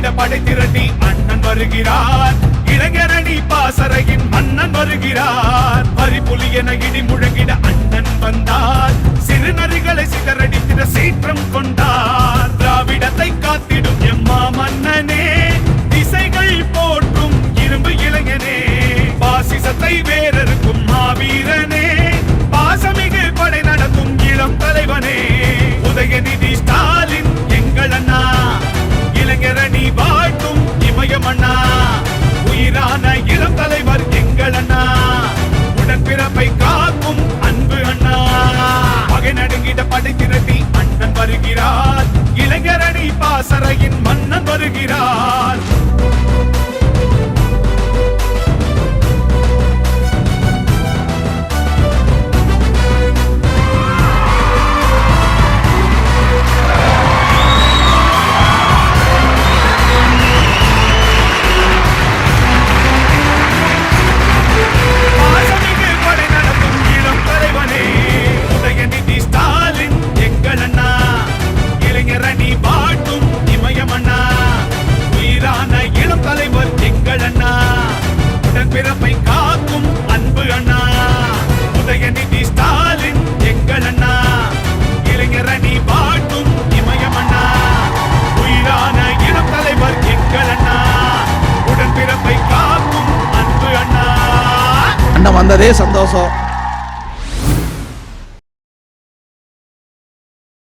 படை திரட்டி அண்ணன் வருகிறார். இளைஞரணி பாசறையின் மன்னன் வருகிறார். பரிபுலி என இடி முழங்கிட அண்ணன் வந்தார். சிறுநரிகளை சிதறடித்திட சீற்றம் கொண்டார். திராவிடத்தை காத்திடும் எம்மா மன்னனே திசைகள் போற்றும் இரும்பு இளைஞனே. பாசிசத்தை வேறு வருகிறார். இளைஞரணி பாசறையின் மன்னன் வருகிறார். பிறப்பை காக்கும் அன்பு அண்ணா. உதயநிதி ஸ்டாலின் எங்கள் அண்ணா. இளைஞர் அணி பாட்டும் இமயம் அண்ணா. உயிரான இளம் தலைவர் எங்கள் அண்ணா. உடன் பிறப்பை காக்கும் அன்பு அண்ணா. அண்ணன் வந்ததே சந்தோஷம்.